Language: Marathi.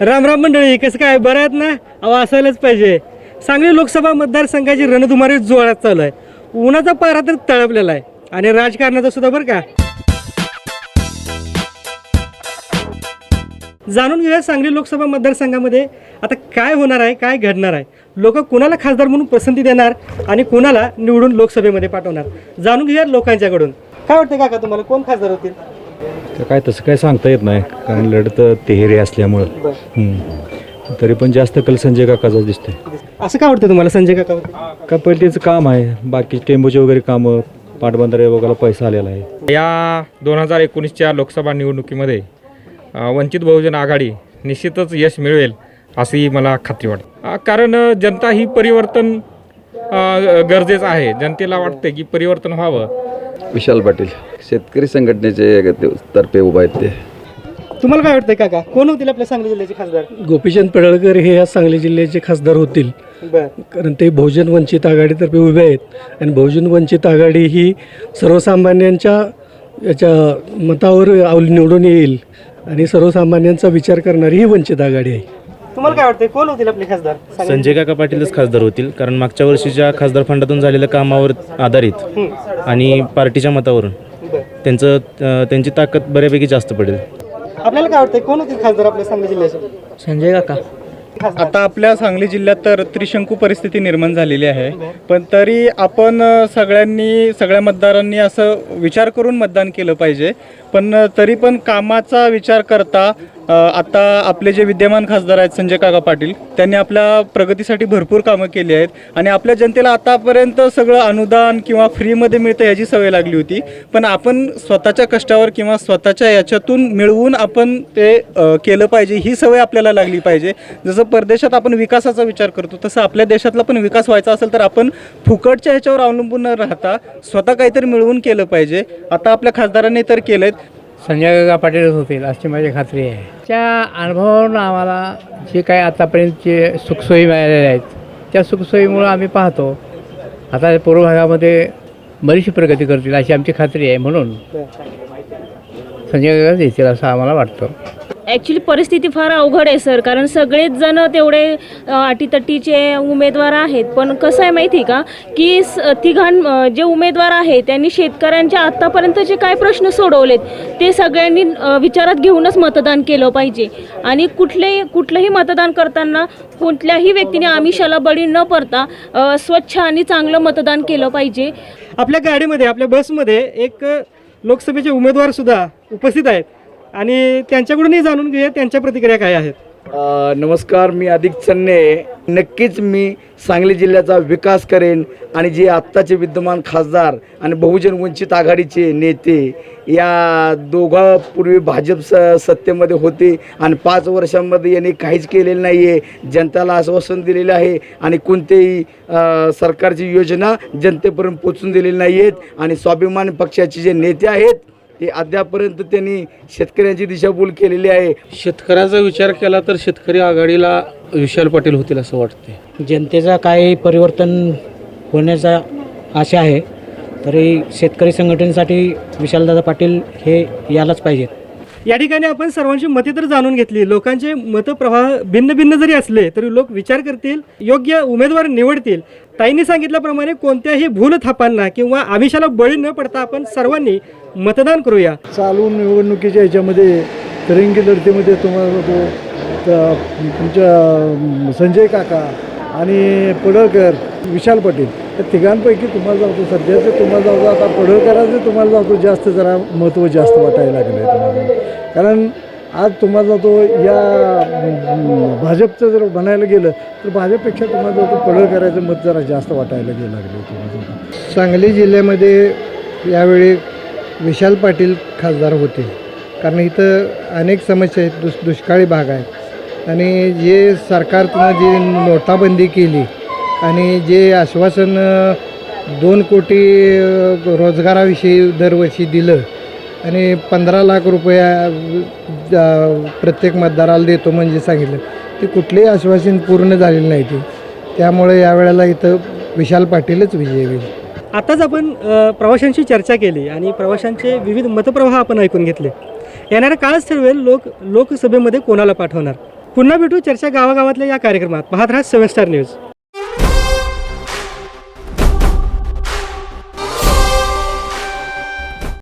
राम राम मंडळी कसं काय? बरं आहेत ना? अहो असायलाच पाहिजे. सांगली लोकसभा मतदारसंघाची रणधुमारी जोरात चालू आहे. उन्हाचा पारा तर तळपलेला आहे. आणि राजकारणाचा सुद्धा बरं का? जाणून घेऊया सांगली लोकसभा मतदारसंघामध्ये आता काय होणार आहे काय घडणार आहे. लोक कुणाला खासदार म्हणून पसंती देणार आणि कुणाला निवडून लोकसभेमध्ये पाठवणार? जाणून घेऊया लोकांच्याकडून. काय वाटतं काका तुम्हाला? कोण खासदार होतील? तर काय तसं काय सांगता येत नाही कारण लढत तिहेरी असल्यामुळं. हम्म. तरी पण जास्त कल संजय काकाचा दिसतोय. असं काय वाटतं तुम्हाला संजय काकावरती का पहिले त्यांचं काम आहे बाकी टेंबूचे वगैरे कामं पाटबंधारे वगैरे पैसा आलेला आहे. या दोन हजार एकोणीसच्या लोकसभा निवडणुकीमध्ये अ, वंचित बहुजन आघाडी निश्चितच यश मिळवेल अशी मला खात्री वाटते. अ, कारण अ, जनता ही परिवर्तन अ, गरजेचं आहे. जनतेला वाटते की परिवर्तन व्हावं. विशाल पाटील. शेतकरी संघटनेचे तर्फे उभा आहेत ते. तुम्हाला काय वाटतंय काका? कोण होतील आपल्या सांगली जिल्ह्याचे खासदार? गोपीचंद पडळकर हे या सांगली जिल्ह्याचे खासदार होतील. कारण ते बहुजन वंचित आघाडीतर्फे उभे आहेत. आणि बहुजन वंचित आघाडी ही सर्वसामान्यांच्या याच्या मतावर अवल निवडून येईल. आणि सर्वसामान्यांचा विचार करणारी ही वंचित आघाडी आहे. तुम्हाला काय वाटतंय? कोण होतील आपले खासदार? संजय काका पाटीलच खासदार होतील कारण मागच्या वर्षीच्या खासदार फंडातून झालेल्या कामावर आधारित आणि पार्टीच्या मतावरून बर. त्यांचं अं, त्यांची ताकद बऱ्यापैकी जास्त पडेल. आपल्याला काय वाटतंय? कोण होतील खासदार आपल्या सांगली जिल्ह्याचे? संजय काका. आता आपल्या सांगली जिल्ह्यात तर त्रिशंकू परिस्थिती निर्माण झालेली आहे. पण तरी आपण अ, सगळ्यांनी सगळ्या मतदारांनी असं विचार करून मतदान केलं पाहिजे. पण तरी पण कामाचा विचार करता आता आपले जे विद्यमान खासदार आहेत संजय काका पाटील त्यांनी आपल्या प्रगतीसाठी भरपूर कामं केली आहेत आणि आपल्या जनतेला आतापर्यंत सगळं अनुदान किंवा फ्रीमध्ये मिळतं याची सवय लागली होती. पण आपण स्वतःच्या कष्टावर किंवा स्वतःच्या याच्यातून मिळवून आपण ते केलं पाहिजे ही सवय आपल्याला लागली पाहिजे. जसं परदेशात आपण विकासाचा विचार करतो तसं आपल्या देशातला पण विकास व्हायचा असेल तर आपण फुकटच्या ह्याच्यावर अवलंबून न राहता स्वतः काहीतरी मिळवून केलं पाहिजे. आता आपल्या खासदारांनी तर केलं संजय काका पाटीलच होतील अशी माझी खात्री आहे. त्या अनुभवावरून आम्हाला जे काही आतापर्यंतचे सुखसोयी मिळालेल्या आहेत त्या सुखसोयीमुळं आम्ही पाहतो आता पूर्व भागामध्ये बरीचशी प्रगती करतील अशी आमची खात्री आहे म्हणून संजय येतील असं आम्हाला वाटतं. ॲक्च्युली परिस्थिती फार अवघड आहे सर कारण सगळेच जण तेवढे अटीतटीचे उमेदवार आहेत. पण कसं आहे माहिती आहे का? की स तिघां जे उमेदवार आहेत त्यांनी शेतकऱ्यांच्या आत्तापर्यंतचे काय प्रश्न सोडवलेत ते सगळ्यांनी विचारात घेऊनच मतदान केलं पाहिजे. आणि कुठलेही कुठलंही मतदान करताना कुठल्याही व्यक्तीने आमिषाला बळी न पडता स्वच्छ आणि चांगलं मतदान केलं पाहिजे. आपल्या गाडीमध्ये आपल्या बसमध्ये एक लोकसभेचे उमेदवार सुद्धा उपस्थित आहेत. आणि त्यांच्याकडूनही जाणून घेऊया त्यांच्या प्रतिक्रिया काय आहेत. अ, नमस्कार मी अधिक चन्ने. नक्कीच मी सांगली जिल्ह्याचा विकास करेन आणि जे आत्ताचे विद्यमान खासदार आणि बहुजन वंचित आघाडीचे नेते या दोघा पूर्वी भाजप स सत्तेमध्ये होते आणि पाच वर्षांमध्ये यांनी काहीच केलेलं नाही आहे जनतेला आश्वासन दिलेलं आहे आणि कोणतेही अ, सरकारची योजना जनतेपर्यंत पोचून दिलेली नाही आहेत आणि स्वाभिमान पक्षाचे जे नेते आहेत ते अद्यापर्यंत त्यांनी शेतकऱ्यांची दिशाभूल केलेली आहे. शेतकऱ्याचा विचार केला तर शेतकरी आघाडीला विशाल पाटील होतील असं वाटते जनतेचा काही परिवर्तन होण्याचा आशा आहे तरी शेतकरी संघटनेसाठी विशालदादा पाटील हे यायलाच पाहिजेत. या ठिकाणी आपण सर्वांची मते तर जाणून घेतली. लोकांचे मतप्रवाह भिन्न भिन्न जरी असले तरी लोक विचार करतील योग्य उमेदवार निवडतील. ताईंनी सांगितल्याप्रमाणे कोणत्याही भूल थापांना किंवा आमिषाला बळी न पडता आपण सर्वांनी मतदान करूया. चालू निवडणुकीच्या ह्याच्यामध्ये तिरंगी लढतीमध्ये तुम्हाला तो तुमच्या संजय काका आणि पडळकर विशाल पाटील या तिघांपैकी तुम्हाला जातो. सध्याचं तुम्हाला जातो आता पडळकराचं तुम्हाला जातो जास्त जरा महत्त्व जास्त वाटायला लागलं आहे तुम्हाला. कारण आज तुम्हाला तो या भाजपचं जर म्हणायला गेलं तर भाजपपेक्षा तुम्हाला जातो पडळकरांचं मत जरा जास्त वाटायला गेलं लागलं तुम्हाला सांगली जिल्ह्यामध्ये यावेळी विशाल पाटील खासदार होते. कारण इथं अनेक समस्या आहेत दुष् दुष्काळी भाग आहेत. आणि जे सरकारनं जी नोटाबंदी केली आणि जे आश्वासन दोन कोटी रोजगाराविषयी दरवर्षी दिलं आणि पंधरा लाख रुपये प्रत्येक मतदाराला देतो म्हणजे सांगितलं. ते कुठलेही आश्वासन पूर्ण झालेलं नाही ती. त्यामुळे यावेळेला इथं विशाल पाटीलच विजय होईल आताच आपण प्रवाशांशी चर्चा केली आणि प्रवाशांचे विविध मतप्रवाह आपण ऐकून घेतले. येणाऱ्या काळच ठरवेल लोक लोकसभेमध्ये कोणाला पाठवणार. पुन्हा भेटू चर्चा गावागावातल्या या कार्यक्रमात. पाहत राहा सेवन स्टार न्यूज.